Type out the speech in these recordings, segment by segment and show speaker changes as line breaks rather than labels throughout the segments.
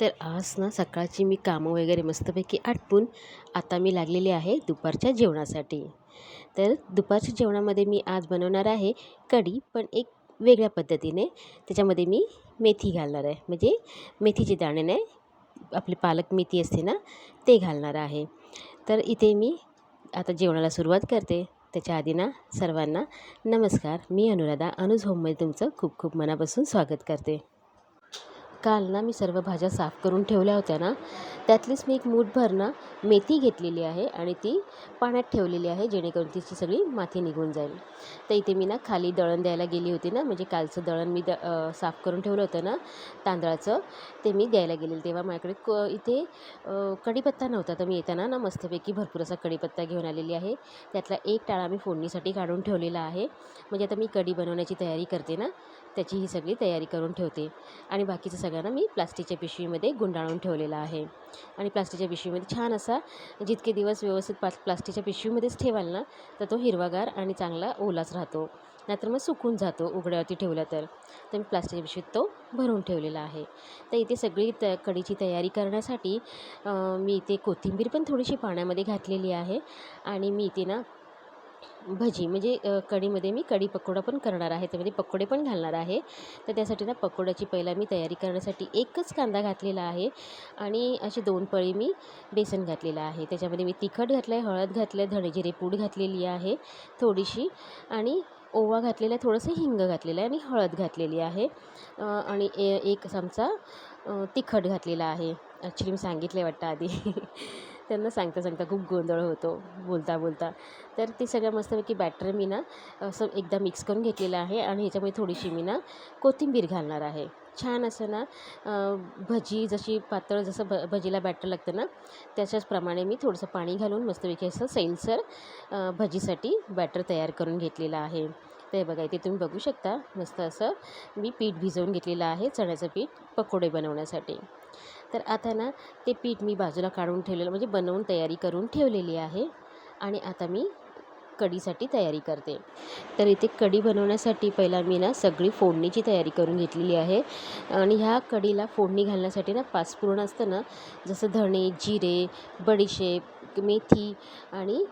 तर आज ना सकाळची मी कामं वगैरे मस्तपैकी आटपून आता मी लागलेली आहे दुपारच्या जेवणासाठी. तर दुपारच्या जेवणामध्ये मी आज बनवणार आहे कढी पण एक वेगळ्या पद्धतीने. त्याच्यामध्ये मी मेथी घालणार आहे. म्हणजे मेथीचे दाणे नाही आपली पालक मेथी असते ना ते घालणार आहे. तर इथे मी आता जेवणाला सुरुवात करते. त्याच्या आधी ना सर्वांना नमस्कार. मी अनुराधा अनुज होममध्ये तुमचं खूप खूप मनापासून स्वागत करते. काल ना मी सर्व भाज्या साफ करून ठेवल्या होत्या ना त्यातलीच मी एक मूठभर ना मेथी घेतलेली आहे आणि ती पाण्यात ठेवलेली आहे जेणेकरून तिची सगळी माती निघून जाईल. तर इथे मी ना खाली दळण द्यायला गेली होती ना म्हणजे कालचं दळण मी द साफ करून ठेवलं होतं ना तांदळाचं ते मी द्यायला गेले तेव्हा माझ्याकडे क इथे कढीपत्ता नव्हता. तर मी येताना ना मस्तपैकी भरपूर असा कढीपत्ता घेऊन आलेली आहे. त्यातला एक टाळा मी फोडणीसाठी काढून ठेवलेला आहे. म्हणजे आता मी कढी बनवण्याची तयारी करते ना त्याची ही सगळी तयारी करून ठेवते. आणि बाकीचं सगळ्यांना मी प्लास्टिकच्या पिशवीमध्ये गुंडाळून ठेवलेलं आहे. आणि प्लास्टिकच्या पिशवीमध्ये छान असा जितके दिवस व्यवस्थित प्ला प्लास्टिकच्या पिशवीमध्येच ठेवाल ना तर तो हिरवागार आणि चांगला ओलाच राहतो. नाहीतर मग सुकून जातो उघड्यावरती ठेवला तर. तर मी प्लास्टिकच्या पिशवीत तो भरून ठेवलेला आहे. तर इथे सगळी त कढीची तयारी करण्यासाठी मी इथे कोथिंबीर पण थोडीशी पाण्यामध्ये घातलेली आहे. आणि मी इथे ना भजी म्हणजे कढीमध्ये मी कढी पकोडा पण करणार आहे. त्यामध्ये पकोडे पण घालणार आहे. तर त्यासाठी ना पकोड्याची पहिला मी तयारी करण्यासाठी एकच कांदा घातलेला आहे आणि अशी दोन पळी मी बेसन घातलेलं आहे. त्याच्यामध्ये मी तिखट घातलं आहे हळद घातलं आहे धणेजिरे पूड घातलेली आहे थोडीशी आणि ओवा घातलेला आहे थोडंसं हिंग घातलेलं आहे आणि हळद घातलेली आहे. आणि ए एक चमचा तिखट घातलेला आहे. ॲक्च्युली मी सांगितलं आहे वाटतं आधी. त्यांना सांगता सांगता खूप गोंधळ होतो बोलता बोलता. तर ते सगळं मस्तपैकी बॅटर मी ना असं एकदा मिक्स करून घेतलेलं आहे आणि ह्याच्यामध्ये थोडीशी मी ना कोथिंबीर घालणार आहे. छान असं ना भजी जशी पातळ जसं भ भजीला बॅटर लागतं ना त्याच्याचप्रमाणे मी थोडंसं पाणी घालून मस्तपैकी असं सैलसर भजीसाठी बॅटर तयार करून घेतलेलं आहे. ते बघा इथे तुम्ही बघू शकता मस्त असं मी पीठ भिजवून घेतलेलं आहे चण्याचं पीठ पकोडे बनवण्यासाठी. तर आता ना ते पीठ मी बाजूला काढून ठेवलेलं म्हणजे बनवून तयारी करून ठेवलेली आहे. आणि आता मी कढीसाठी तयारी करते. तर इथे कढी बनवण्यासाठी पहिला मी ना सगळी फोडणीची तयारी करून घेतलेली आहे. आणि ह्या कढीला फोडणी घालण्यासाठी ना पाचपूर्ण असतं ना जसं धणे जिरे बडीशेप मेथी आणि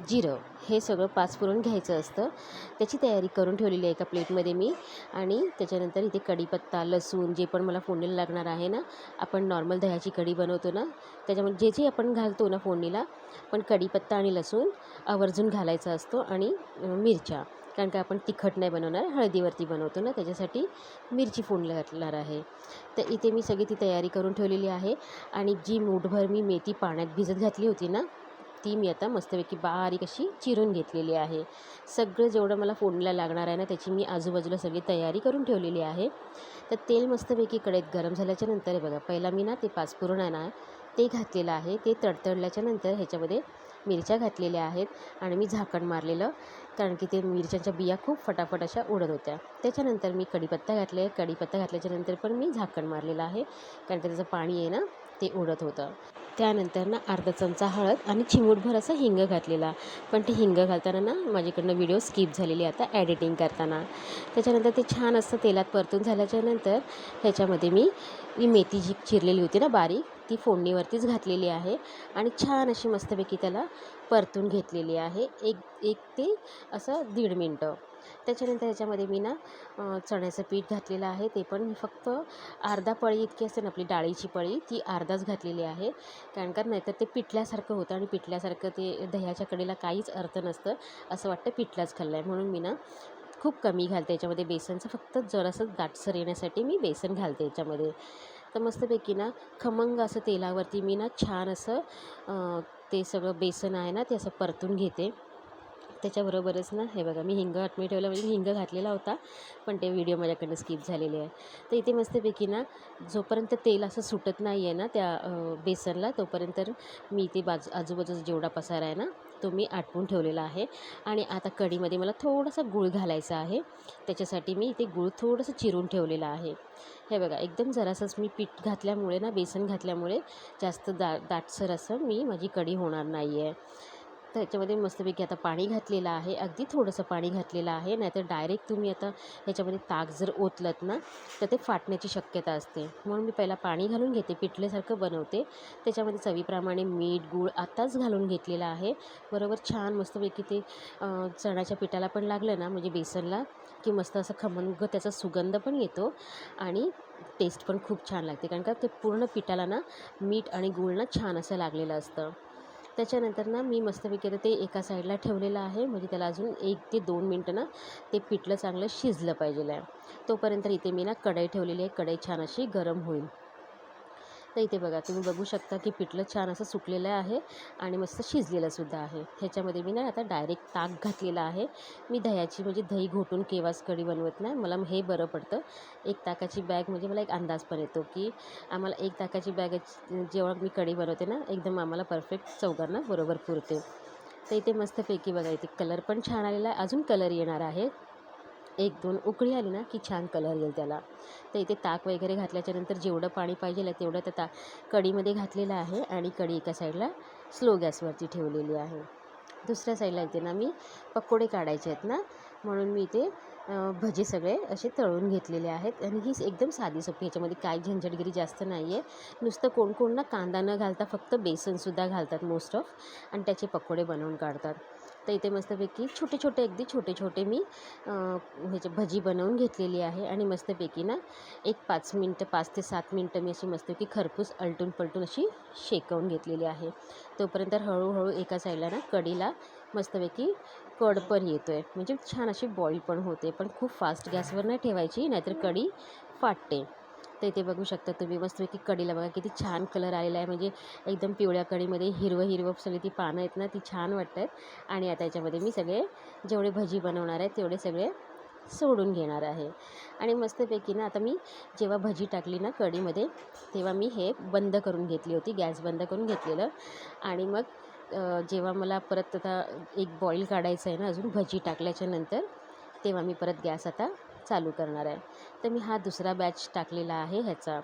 जिरं हे सगळं पाच पुरण घ्यायचं असतं. त्याची तयारी करून ठेवलेली आहे एका प्लेटमध्ये मी. आणि त्याच्यानंतर इथे कढीपत्ता लसूण जे पण मला फोडणीला लागणार आहे ना आपण नॉर्मल दह्याची कढी बनवतो ना त्याच्यामध्ये जे जे आपण घालतो ना फोडणीला पण कढीपत्ता आणि लसूण आवर्जून घालायचा असतो आणि मिरच्या कारण का आपण तिखट नाही बनवणार हळदीवरती बनवतो ना त्याच्यासाठी मिरची फोडणी घातणार आहे. तर इथे मी सगळी ती तयारी करून ठेवलेली आहे. आणि जी मूठभर मी मेथी पाण्यात भिजत घातली होती ना ती मी आता मस्तपैकी बारीक अशी चिरून घेतलेली आहे. सगळं जेवढं मला फोडणीला लागणार आहे ना त्याची मी आजूबाजूला सगळी तयारी करून ठेवलेली आहे. तर तेल मस्तपैकी कढईत गरम झाल्याच्यानंतर बघा पहिला मी ना ते पाचपुरण आहे ना ते घातलेलं आहे. ते तडतडल्याच्या नंतर ह्याच्यामध्ये मिरच्या घातलेल्या आहेत आणि मी झाकण मारलेलं कारण की ते मिरच्यांच्या बिया खूप फटाफट अशा उडत होत्या. त्याच्यानंतर मी कढीपत्ता घातले कढीपत्ता घातल्याच्यानंतर पण मी झाकण मारलेलं आहे कारण की त्याचं पाणी आहे ना ते उडत होतं. त्यानंतर ना अर्धा चमचा हळद आणि चिमूटभर असं हिंग घातलेला. पण ते हिंग घालताना ना माझ्याकडनं व्हिडिओ स्किप झालेली आता ॲडिटिंग करताना. त्याच्यानंतर ते छान असं तेलात परतून झाल्याच्यानंतर ह्याच्यामध्ये मी ही मेथी जी चिरलेली होती ना बारीक ती फोडणीवरतीच घातलेली आहे. आणि छान अशी मस्तपैकी त्याला परतून घेतलेली आहे. एक एक ते असं दीड मिनटं. त्याच्यानंतर याच्यामध्ये मी ना चण्याचं पीठ घातलेलं आहे. ते पण मी फक्त अर्धा पळी इतकी असते ना आपली डाळीची पळी ती अर्धाच घातलेली आहे. कारण का नाहीतर ते पिठल्यासारखं होतं आणि पिठल्यासारखं ते दह्याच्या कडेला काहीच अर्थ नसतं असं वाटतं पिठलाच खाल्लं आहे म्हणून मी ना खूप कमी घालते याच्यामध्ये बेसनचं. फक्त जरासं दाटसर येण्यासाठी मी बेसन घालते याच्यामध्ये. तर मस्तपैकी ना खमंग असं तेलावरती मी ना छान असं ते सगळं बेसन आहे ना ते असं परतून घेते. त्याच्याबरोबरच ना हे बघा मी हिंग आटमी ठेवलं म्हणजे मी हिंग घातलेला होता पण ते व्हिडिओ माझ्याकडनं स्किप झालेले आहे. तर इथे मस्तपैकी ना जोपर्यंत तेल असं सुटत नाही आहे ना त्या बेसनला तोपर्यंत मी इथे बाजू आजूबाजूचा जेवढा पसारा आहे ना तो मी आटवून ठेवलेला आहे. आणि आता कढीमध्ये मला थोडासा गूळ घालायचा आहे. त्याच्यासाठी मी इथे गूळ थोडंसं चिरून ठेवलेलं आहे. हे बघा एकदम जरासंच मी पीठ घातल्यामुळे ना बेसन घातल्यामुळे जास्त दा दाटसर असं मी माझी कढी होणार नाही आहे त्याच्यामध्ये मस्तपैकी आता पाणी घातलेलं आहे. अगदी थोडंसं पाणी घातलेलं आहे. नाहीतर डायरेक्ट तुम्ही आता ह्याच्यामध्ये ताक जर ओतलत ना तर ते फाटण्याची शक्यता असते. म्हणून मी पहिला पाणी घालून घेते. पिठल्यासारखं बनवते. त्याच्यामध्ये चवीप्रमाणे मीठ गूळ आत्ताच घालून घेतलेलं आहे. बरोबर छान मस्तपैकी ते चण्याच्या पिठाला पण लागलं ना म्हणजे बेसनला की मस्त असं खमंग त्याचा सुगंध पण येतो आणि टेस्ट पण खूप छान लागते. कारण का ते पूर्ण पिठाला ना मीठ आणि गूळ ना छान असं लागलेलं असतं. त्याच्यानंतर ना मी मस्तपैकी आता ते एका साईडला ठेवलेलं आहे. म्हणजे त्याला अजून एक ते दोन मिनटं ना ते पिठलं चांगलं शिजलं पाहिजे आहे. तोपर्यंत इथे मी ना कढई ठेवलेली आहे. कढई छान अशी गरम होईल. तर इथे बघा तुम्ही बघू शकता की पिठलं छान असं सुकलेलं आहे आणि मस्त शिजलेलंसुद्धा आहे. ह्याच्यामध्ये मी ना आता डायरेक्ट ताक घातलेलं आहे. मी दह्याची म्हणजे दही घोटून केव्हाच कढी बनवत नाही. मला हे बरं पडतं. एक ताकाची बॅग म्हणजे मला एक अंदाज पण येतो की आम्हाला एक ताकाची बॅग जेव्हा मी कढी बनवते ना एकदम आम्हाला परफेक्ट चौघांना बरोबर पुरते. तर इथे मस्तपैकी बघा इथे कलर पण छान आलेला आहे. अजून कलर येणार आहे. एक दोन उकळी आली ना की छान कलर येईल त्याला. तर इथे ताक वगैरे घातल्याच्यानंतर जेवढं पाणी पाहिजे आहे तेवढं तर ता कढीमध्ये घातलेलं आहे आणि कढी एका साईडला स्लो गॅसवरती ठेवलेली आहे. दुसऱ्या साईडला इथे ना मी पकोडे काढायचे आहेत ना म्हणून मी इथे भजे सगळे असे तळून घेतलेले आहेत. आणि ही एकदम साधी सोपी ह्याच्यामध्ये काय झंझटगिरी जास्त नाही आहे नुसतं कोण कोण ना कांदा न घालता फक्त बेसनसुद्धा घालतात मोस्ट ऑफ आणि त्याचे पकोडे बनवून काढतात. तर इथे मस्तपैकी. छोटे छोटे अगदी छोटे छोटे मी ह्याचे भजी बनवून घेतलेली आहे आणि मस्तपैकी ना एक पाच मिनटं पाच ते सात मिनटं मी अशी मस्तपैकी खरपूस अलटून पलटून अशी शेकवून घेतलेली आहे. तोपर्यंत हळूहळू एका साईडला ना कढीला मस्तपैकी कड पण येतो आहे म्हणजे छान अशी बॉईल पण होते पण खूप फास्ट गॅसवर नाही ठेवायची नाहीतर कढी फाटते. तर इथे बघू शकता तुम्ही. मस्तपैकी कडीला बघा किती छान कलर आलेला आहे. म्हणजे एकदम पिवळ्या कडीमध्ये हिरवं हिरवं सगळी ती पानं आहेत ना ती छान वाटत आहेत आणि आता याच्यामध्ये मी सगळे जेवढे भजी बनवणार आहे तेवढे सगळे सोडून घेणार आहे. आणि मस्तपैकी ना आता मी जेव्हा भजी टाकली ना कढीमध्ये तेव्हा मी हे बंद करून घेतली होती. गॅस बंद करून घेतलेलं. आणि मग जेव्हा मला परत आता एक बॉईल काढायचं आहे ना अजून भजी टाकल्याच्या नंतर तेव्हा मी परत गॅस आता चालू करणार आहे. तर मी हा दुसरा बॅच टाकलेला आहे ह्याचा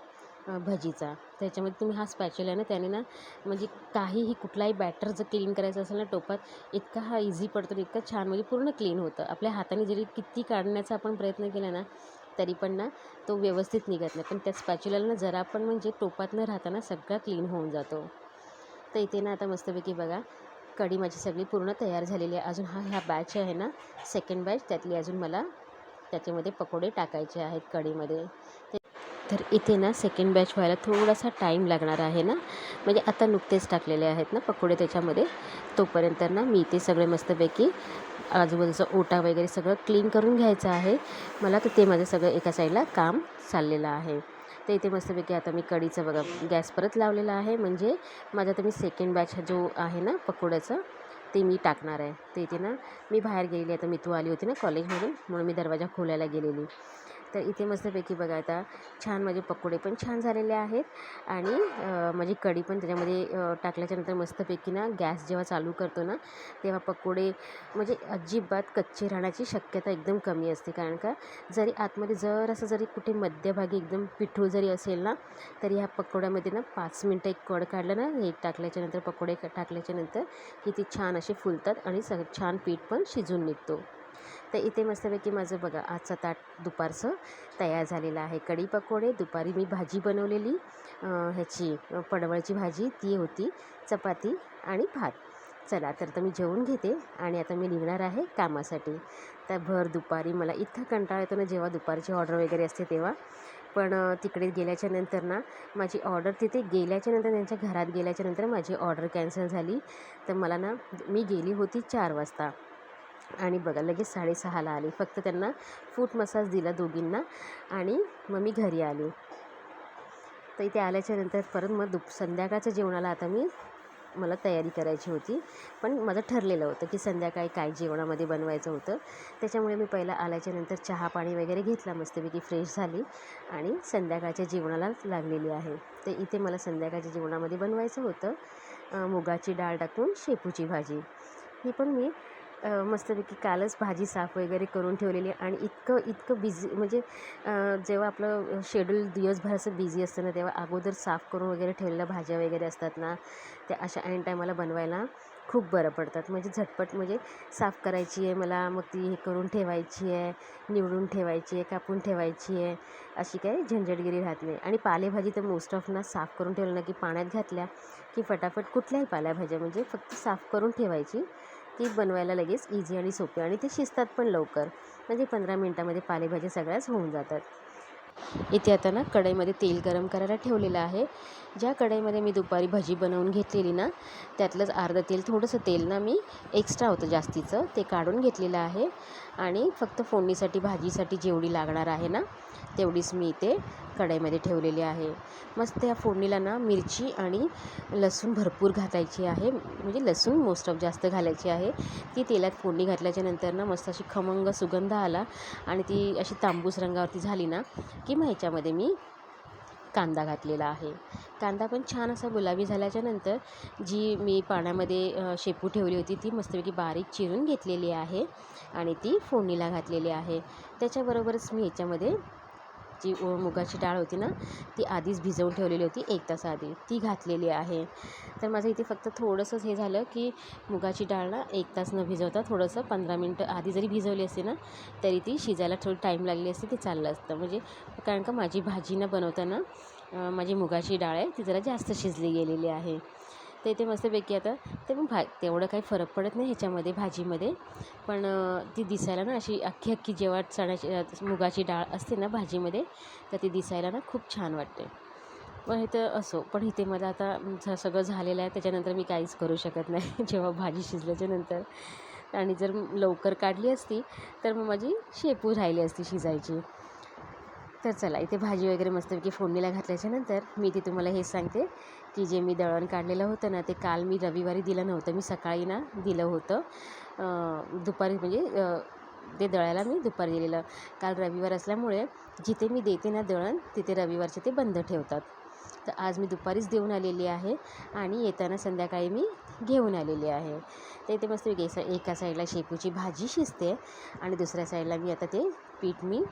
भजीचा. त्याच्यामध्ये तुम्ही हा स्पॅच्युला आहे ना त्याने ना म्हणजे काहीही कुठलाही बॅटर जर क्लीन करायचं असेल ना टोपात इतका हा इझी पडतो आणि इतकं छान म्हणजे पूर्ण क्लीन होतं. आपल्या हाताने जरी किती काढण्याचा आपण प्रयत्न केला ना तरी पण ना तो व्यवस्थित निघत नाही. पण त्या स्पॅच्युलाला ना जरा पण म्हणजे टोपात न राहताना सगळा क्लीन होऊन जातो. तर इथे ना आता मस्तपैकी बघा कढी माझी सगळी पूर्ण तयार झालेली आहे. अजून हा ह्या बॅच आहे ना सेकंड बॅच त्यातली अजून मला त्याच्यामध्ये पकोडे टाकायचे आहेत कढीमध्ये. ते तर इथे ना सेकंड बॅच व्हायला थोडासा टाईम लागणार आहे ना? म्हणजे आता नुकतेच टाकलेले आहेत ना पकोडे त्याच्यामध्ये. तोपर्यंत ना मी ते सगळे मस्तपैकी आजूबाजूचा ओटा वगैरे सगळं क्लीन करून घ्यायचं आहे. मला तर ते माझं सगळं एका साईडला काम चाललेलं आहे. तर इथे मस्तपैकी आता मी कढीचं बघा गॅस परत लावलेला आहे. म्हणजे माझा तर मी सेकंड बॅच जो आहे ना पकोड्याचा ते मी टाकणार आहे. ते इथे ना मी बाहेर गेलेली आता मी तू आली होती ना कॉलेजमधून म्हणून मी दरवाजा खोलायला गेलेली. तर इथे मस्तपैकी बघा आता छान माझे पकोडे पण छान झालेले आहेत. आणि माझी कढी पण त्याच्यामध्ये टाकल्याच्यानंतर मस्तपैकी ना गॅस जेव्हा चालू करतो ना तेव्हा पकोडे म्हणजे अजिबात कच्चे राहण्याची शक्यता एकदम कमी असते. कारण का जरी आतमध्ये जर असं जरी कुठे मध्यभागी एकदम पिठूळ जरी असेल ना तरी ह्या पकोड्यामध्ये ना पाच मिनटं एक कड काढलं ना हे टाकल्याच्यानंतर पकोडे टाकल्याच्यानंतर की ते छान असे फुलतात आणि सग छान पीठ पण शिजून निघतो. तर इथे मस्तपैकी माझं बघा आजचा ताट दुपारचं तयार झालेलं आहे. कढी पकोडे दुपारी मी भाजी बनवलेली. ह्याची पडवळची भाजी ती होती चपाती आणि भात. चला तर आता मी जेवून घेते आणि आता मी निघणार आहे कामासाठी. तर भर दुपारी मला इतका कंटाळा येतो ना जेव्हा दुपारची ऑर्डर वगैरे असते तेव्हा. पण तिकडे गेल्याच्यानंतर ना माझी ऑर्डर तिथे गेल्याच्यानंतर त्यांच्या घरात गेल्याच्यानंतर माझी ऑर्डर कॅन्सल झाली. तर मला ना मी गेली होती चार वाजता. आणि बघा लगेच साडेसहाला आली. फक्त त्यांना फूट मसाज दिला दोघींना आणि मग मी घरी आली. तर इथे आल्याच्यानंतर परत मग दुप संध्याकाळच्या जेवणाला आता मी मला तयारी करायची होती. पण माझं ठरलेलं होतं की संध्याकाळी काय जेवणामध्ये बनवायचं होतं. त्याच्यामुळे मी पहिला आल्याच्यानंतर चहा पाणी वगैरे घेतला मस्तपैकी फ्रेश झाली आणि संध्याकाळच्या जेवणाला लागलेली आहे. तर इथे मला संध्याकाळच्या जेवणामध्ये बनवायचं होतं मुगाची डाळ टाकून शेपूची भाजी. ही पण मी मस्तपैकी कालच भाजी साफ वगैरे करून ठेवलेली आणि इतकं इतकं बिझी म्हणजे जेव्हा आपलं शेड्यूल दिवसभराचं बिझी असतं ना तेव्हा अगोदर साफ करून वगैरे ठेवलेल्या भाज्या वगैरे असतात ना त्या अशा ऐन टायमाला बनवायला खूप बरं पडतात. म्हणजे झटपट म्हणजे साफ करायची आहे मला मग ती हे करून ठेवायची आहे निवडून ठेवायची आहे कापून ठेवायची आहे अशी काही झंझटगिरी राहत नाही. आणि पालेभाजी तर मोस्ट ऑफ ना साफ करून ठेवलं ना की पाण्यात घातल्या की फटाफट कुठल्याही पालेभाज्या म्हणजे फक्त साफ करून ठेवायची. ती बनवायला लगेच इझी आणि सोपी आणि ते शिजतात पण लवकर. म्हणजे पंधरा मिनटामध्ये पालेभाज्या सगळ्याच होऊन जातात. इथे आता ना कढईमध्ये तेल गरम करायला ठेवलेलं आहे. ज्या कढईमध्ये मी दुपारी भजी बनवून घेतलेली ना त्यातलंच अर्धं तेल थोडंसं तेल ना मी एक्स्ट्रा होतं जास्तीचं ते काढून घेतलेलं आहे. आणि फक्त फोडणीसाठी भाजीसाठी जेवढी लागणार आहे ना तेवढीच मी इथे कढईमध्ये ठेवलेली आहे. मस्त या फोडणीला ना मिरची आणि लसूण भरपूर घालायची आहे. म्हणजे लसूण मोस्ट ऑफ जास्त घालायची आहे. ती तेलात फोडणी घातल्याच्या नंतर ना मस्त अशी खमंग सुगंध आला आणि ती अशी तांबूस रंगावरती झाली ना की मग ह्याच्यामध्ये मी कांदा घातलेला आहे. कांदा पण छान असा गुलाबी झाल्याच्यानंतर जी मी पाण्यामध्ये शेपू ठेवली होती ती मस्तपैकी बारीक चिरून घेतलेली आहे आणि ती फोडणीला घातलेली आहे. त्याच्याबरोबरच मी ह्याच्यामध्ये जी उ- मुगाची डाळ होती ना ती आधीच भिजवून ठेवलेली होती एक तास आधी. ती घातलेली आहे. तर माझं इथे फक्त थोडंसंच हे झालं की मुगाची डाळ ना एक तास न भिजवता थोडंसं पंधरा मिनटं आधी जरी भिजवली असते ना तरी ती शिजायला थोडी टाईम लागली असते ते चाललं असतं. म्हणजे कारण का माझी भाजी न बनवताना माझी मुगाची डाळ आहे ती जरा जास्त शिजली गेलेली आहे. तर इथे मस्तपैकी आता ते पण भा तेवढं काही फरक पडत नाही ह्याच्यामध्ये भाजीमध्ये. पण ती दिसायला ना अशी अख्खी अख्खी जेव्हा चण्याची मुगाची डाळ असते ना भाजीमध्ये तर ती दिसायला ना खूप छान वाटते. पण इथं असो पण इथे मला आता झ- सगळं झालेलं आहे त्याच्यानंतर मी काहीच करू शकत नाही. जेव्हा भाजी शिजल्याच्या नंतर. आणि जर लवकर काढली असती तर मग माझी शेपू राहिली असती शिजायची. तर चला इथे भाजी वगैरे मस्तपैकी फोडणीला घातल्याच्या नंतर मी ते तुम्हाला हे सांगते की जे मी दळण काढलेलं होतं ना ते काल मी रविवारी दिलं नव्हतं. मी सकाळी ना दिलं होतं. दुपारी म्हणजे ते दळायला मी दुपारी दिलेलं. काल रविवार असल्यामुळे जिथे मी देते ना दळण तिथे रविवारचे ते बंद ठेवतात. तर आज मी दुपारीच देऊन आलेली आहे आणि येताना संध्याकाळी मी घेऊन आलेली आहे. तर इथे मस्त एका साईडला शेपूची भाजी शिजते आणि दुसऱ्या साईडला मी आता ते पीठ मी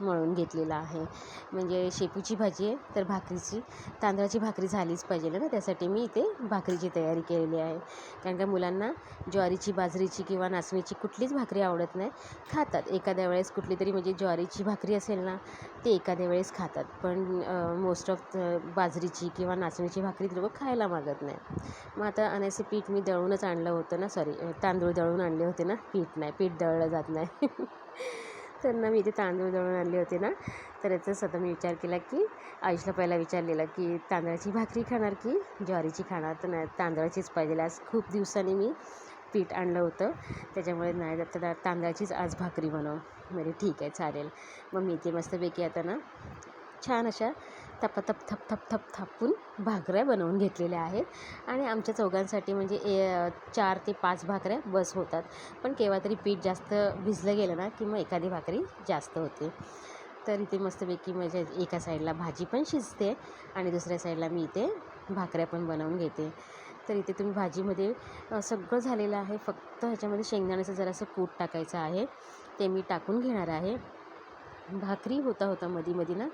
मळून घेतलेलं आहे. म्हणजे शेपूची भाजी आहे तर भाकरीची. तांदळाची भाकरी झालीच पाहिजे ना त्यासाठी मी इथे भाकरीची तयारी केलेली आहे. कारण का मुलांना ज्वारीची बाजरीची किंवा नाचणीची कुठलीच भाकरी आवडत नाही खातात. एखाद्या वेळेस कुठली तरी म्हणजे ज्वारीची भाकरी असेल ना ते एखाद्या वेळेस खातात. पण मोस्ट ऑफ बाजरीची किंवा नाचणीची भाकरी लोक खायला मागत नाही. मग आता अनायसे पीठ मी दळूनच आणलं होतं ना सॉरी तांदूळ दळून आणले होते ना पीठ नाही पीठ दळलं जात नाही. तर ना मी इथे तांदूळ दळून आणले होते ना. तर याचाच आता मी विचार केला की आयुषला पहिला विचारलेला की तांदळाची भाकरी खाणार की ज्वारीची खाणार? तर नाही तांदळाचीच पाहिजे. आज खूप दिवसांनी मी पीठ आणलं होतं. त्याच्यामुळे नाही तर तांदळाचीच आज भाकरी बनव. म्हणजे ठीक आहे चालेल. मग मी इथे मस्तपैकी आता ना छान अशा थपथप थप थप थप थापून भाकऱ्या बनवून घेतलेल्या आहेत. आणि आमच्या चौघांसाठी म्हणजे ए चार ते पाच भाकऱ्या बस होतात. पण केव्हा तरी पीठ जास्त भिजलं गेलं ना की मग एखादी भाकरी जास्त होते. तर इथे मस्तपैकी म्हणजे एका साईडला भाजी पण शिजते आणि दुसऱ्या साईडला मी इथे भाकऱ्या पण बनवून घेते. तर इथे तुम्ही भाजीमध्ये सगळं झालेलं आहे. फक्त ह्याच्यामध्ये शेंगदाण्याचं जरासं कूट टाकायचं आहे. ते मी टाकून घेणार आहे. भाकरी होता होता मधी मधी ना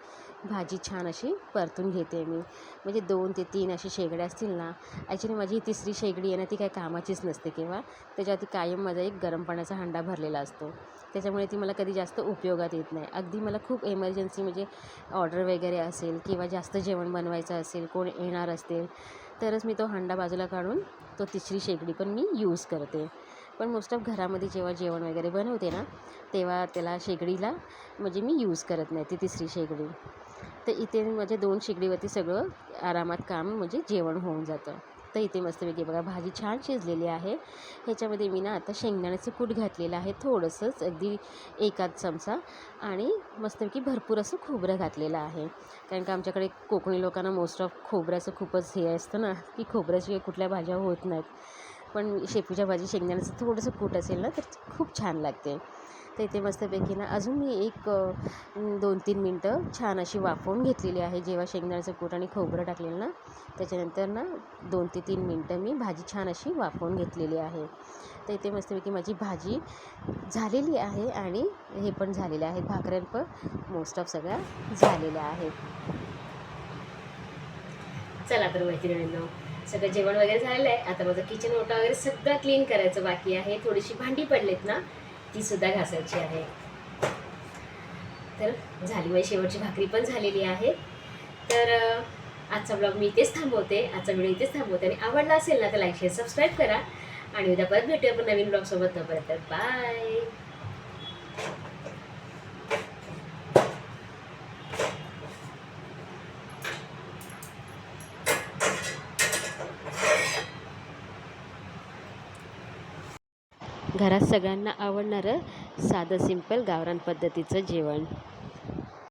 भाजी छान अशी परतून घेते मी. म्हणजे दोन ते तीन अशी शेगड्या असतील ना ॲक्च्युली माझी ही तिसरी शेगडी आहे ना ती काही कामाचीच नसते किंवा त्याच्यावरती कायम माझा एक गरम पाण्याचा हांडा भरलेला असतो. त्याच्यामुळे ती मला कधी जास्त उपयोगात येत नाही. अगदी मला खूप एमर्जन्सी म्हणजे ऑर्डर वगैरे असेल किंवा जास्त जेवण बनवायचं असेल कोण येणार असतील तरच मी तो हांडा बाजूला काढून तो तिसरी शेगडी पण मी यूज करते. पण मोस्ट ऑफ घरामध्ये जेव्हा जेवण वगैरे बनवते ना तेव्हा त्याला शेगडीला म्हणजे मी यूज करत नाही ती तिसरी शेगडी. तर इथे माझ्या दोन शेगडीवरती सगळं आरामात काम म्हणजे जेवण होऊन जातं. तर इथे मस्तपैकी बघा भाजी छान शिजलेली आहे. ह्याच्यामध्ये मी ना आता शेंगदाण्याचं कूट घातलेलं आहे थोडंसंच अगदी एकाच चमचा. आणि मस्तपैकी भरपूर असं खोबरं घातलेलं आहे. कारण का आमच्याकडे कोकणी लोकांना मोस्ट ऑफ खोबऱ्याचं खूपच हे असतं ना की खोबऱ्याशिवाय कुठल्या भाज्या होत नाहीत. पण शेपूच्या भाजी शेंगदाण्याचं थोडंसं कूट असेल ना तर खूप छान लागते. तर इथे मस्तपैकी ना अजून मी एक दोन तीन मिनटं छान अशी वाफवून घेतलेली आहे. जेव्हा शेंगदाण्याचं कूट आणि खोबरं टाकलेलं ना त्याच्यानंतर ना दोन ते तीन मिनटं मी भाजी छान अशी वाफवून घेतलेली आहे. तर इथे मस्तपैकी माझी भाजी झालेली आहे आणि हे पण झालेले आहेत भाकऱ्या पण मोस्ट ऑफ सगळ्या झालेल्या आहेत. चला तर मैत्रिणींना सगळं जेवण वगैरे झालेलं आहे. आता माझं किचन ओटा वगैरे सगळं क्लीन करायचं बाकी आहे. थोडीशी भांडी पडलीत ना ती सुद्धा घासायची आहे. तर झाली माझी शेवटची भाकरी पण झालेली आहे. तर आजचा ब्लॉग मी इथेच थांबवते. आजचा व्हिडिओ इथेच थांबवते. आणि आवडला असेल ना तर लाईक शेअर सबस्क्राईब करा. आणि उद्या परत भेटूया आपण नवीन ब्लॉगसोबत तोपर्यंत बाय घरात सगळ्यांना आवडणारं साधं सिंपल गावरान पद्धतीचं जेवण.